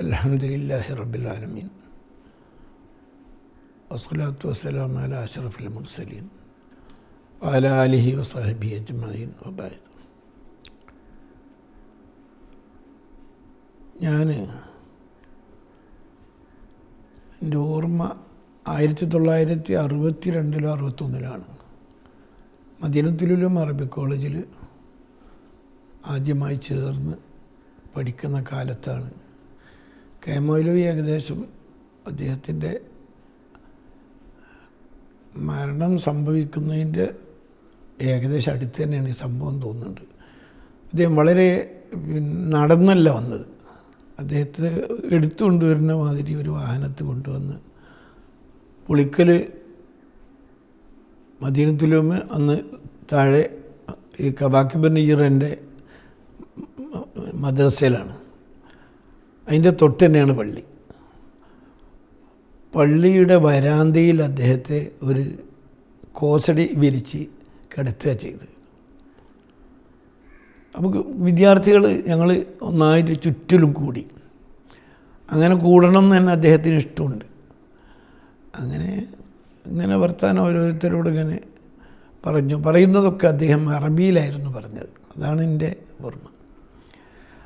الحمد അലഹമുല്ലാഹി റബുലാലമീൻ വസ്സലാത്തു വസ്സലാം അല അഷറഫുൽ മുർസലീൻ. വാല അലിഹി വസാഹിബി അജ്മീൻ വബായത് ഞാൻ എന്റെ ഓർമ്മ ആയിരത്തി തൊള്ളായിരത്തി അറുപത്തി രണ്ടിലോ അറുപത്തൊന്നിലാണ് മദീനത്തിലും അറബി കോളേജിൽ ആദ്യമായി ചേർന്ന് പഠിക്കുന്ന കാലത്താണ് കെ മൗലവി ഏകദേശം അദ്ദേഹത്തിന്റെ മരണം സംഭവിക്കുന്നതിന്റെ ഏകദേശം അടുത്ത് തന്നെയാണ് ഈ സംഭവം തോന്നുന്നുണ്ട്. അദ്ദേഹം വളരെ നടന്നല്ല വന്നത്. അദ്ദേഹത്തെ എടുത്തു കൊണ്ടുവരുന്ന മാതിരി ഒരു വാഹനത്തിൽ കൊണ്ടുവന്ന് പുളിക്കൽ മദീനത്തുലുമ അന്ന് താഴെ ഈ കബാക്കി ബനീറിന്റെ മദ്രസയിലാണ്. അതിന്റെ തൊട്ട് തന്നെയാണ് പള്ളി. പള്ളിയുടെ വരാന്തയിൽ അദ്ദേഹത്തെ ഒരു കോസടി വിരിച്ച് കിടത്തുക ചെയ്ത്. നമുക്ക് വിദ്യാർത്ഥികൾ ഞങ്ങൾ ഒന്നായിട്ട് ചുറ്റിലും കൂടി. അങ്ങനെ കൂടണം എന്ന് തന്നെ അദ്ദേഹത്തിന് ഇഷ്ടമുണ്ട്. അങ്ങനെ ഇങ്ങനെ വർത്താനം ഓരോരുത്തരോട് ഇങ്ങനെ പറഞ്ഞു. പറയുന്നതൊക്കെ അദ്ദേഹം അറബിയിലായിരുന്നു പറഞ്ഞത്. അതാണ് എന്റെ ഓർമ്മ.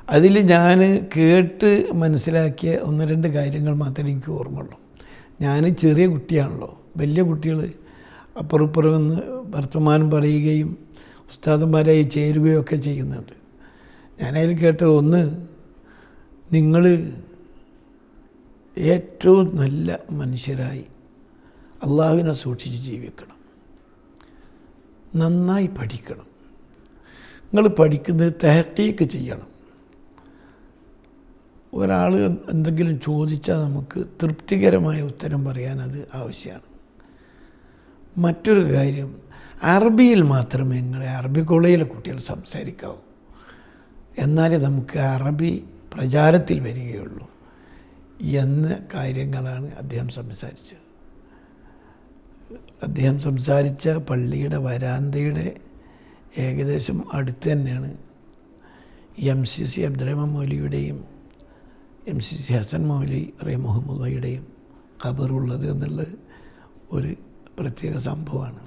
അതിൽ ഞാൻ കേട്ട് മനസ്സിലാക്കിയ ഒന്ന് രണ്ട് കാര്യങ്ങൾ മാത്രമേ എനിക്ക് ഓർമ്മയുള്ളൂ. ഞാൻ ചെറിയ കുട്ടിയാണല്ലോ. വലിയ കുട്ടികൾ അപ്പുറപ്പുറം നിന്ന് വർത്തമാനം പറയുകയും ഉസ്താദന്മാരായി ചേരുകയും ഒക്കെ ചെയ്യുന്നുണ്ട്. ഞാനതിൽ കേട്ടത് ഒന്ന് നിങ്ങൾ ഏറ്റവും നല്ല മനുഷ്യരായി അള്ളാഹുവിനെ സൂക്ഷിച്ച് ജീവിക്കണം. നന്നായി പഠിക്കണം. നിങ്ങൾ പഠിക്കുന്നത് തെഹക്കീക്ക് ചെയ്യണം. ഒരാൾ എന്തെങ്കിലും ചോദിച്ചാൽ നമുക്ക് തൃപ്തികരമായ ഉത്തരം പറയാൻ അത് ആവശ്യമാണ്. മറ്റൊരു കാര്യം അറബിയിൽ മാത്രമേ നിങ്ങളെ അറബി കോളേജിലെ കുട്ടികൾ സംസാരിക്കാവൂ. എന്നാലേ നമുക്ക് അറബി പ്രചാരത്തിൽ വരികയുള്ളൂ എന്ന കാര്യങ്ങളാണ് അദ്ദേഹം സംസാരിച്ചത്. അദ്ദേഹം സംസാരിച്ച പള്ളിയുടെ വരാന്തയുടെ ഏകദേശം അടുത്ത് തന്നെയാണ് M C C Abdurahman മൗലിയുടെയും M C C Hasan Mouli ray മുഹമ്മദയുടെയും ഖബറുള്ളത് എന്നുള്ളത് ഒരു പ്രത്യേക സംഭവമാണ്.